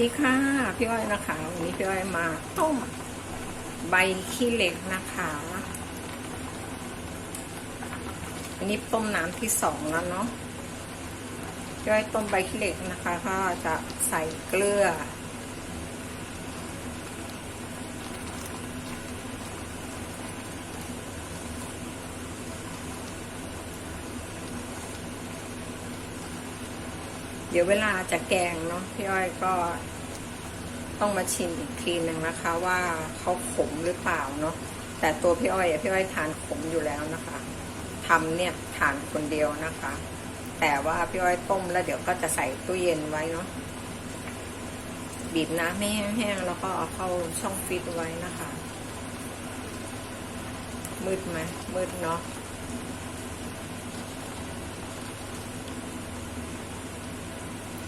ดีค่ะ พี่อ้อยนะคะ วันนี้พี่อ้อยมาต้มใบขี้เหล็กนะคะอันนี้ต้มน้ำที่สองแล้วเนาะพี่อ้อยต้มใบขี้เหล็กนะคะ ก็จะใส่เกลือ เดี๋ยวเวลาจะแกงเนาะพี่อ้อยก็ต้องมาชิมอีกทีหนึ่งนะคะ ว่าเขาขมหรือเปล่าเนาะแต่ตัวพี่อ้อยพี่อ้อยทานขมอยู่แล้วนะคะทำเนี่ยทานคนเดียวนะคะ แต่ว่าพี่อ้อยต้มแล้วเดี๋ยวก็จะใส่ตู้เย็นไว้เนาะบีบน้ำให้แห้งๆแล้วก็เอาเข้าช่องฟิตไว้นะคะ มืดไหมมืดเนาะ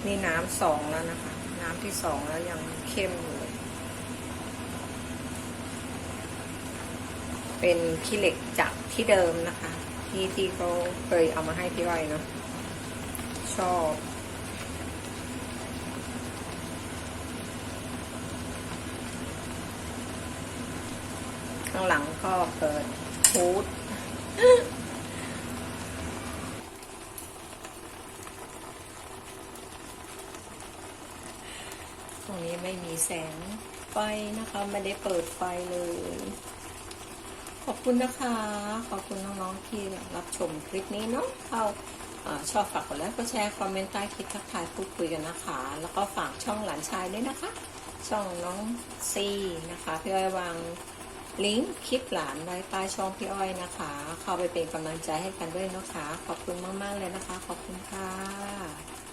นี่น้ำสองแล้วนะคะ น้ำที่สองแล้วยังเข้มอยู่เป็นขี้เหล็กจากที่เดิมนะคะ ที่ที่เขาเคยเอามาให้พี่อ้อยเนาะชอบข้างหลังก็เปิดฟูด ตรงนี้ไม่มีแสงไฟนะคะไม่ได้เปิดไฟเลย ขอบคุณนะคะ ขอบคุณน้องๆที่รับชมคลิปนี้เนาะเข้าอชอบฝากกดไลค์กดแชร์คอมเมนต์ใต้คลิปทักทายพูดคุยกันนะคะ แล้วก็ฝากช่องหลานชายด้วยนะคะ ช่องน้องซีนะคะพี่อ้อยวางลิงก์คลิปหลานไว้ใต้ช่องพี่อ้อยนะคะ เข้าไปเป็นกำลังใจให้กันด้วยนะคะ ขอบคุณมากๆเลยนะคะ ขอบคุณค่ะ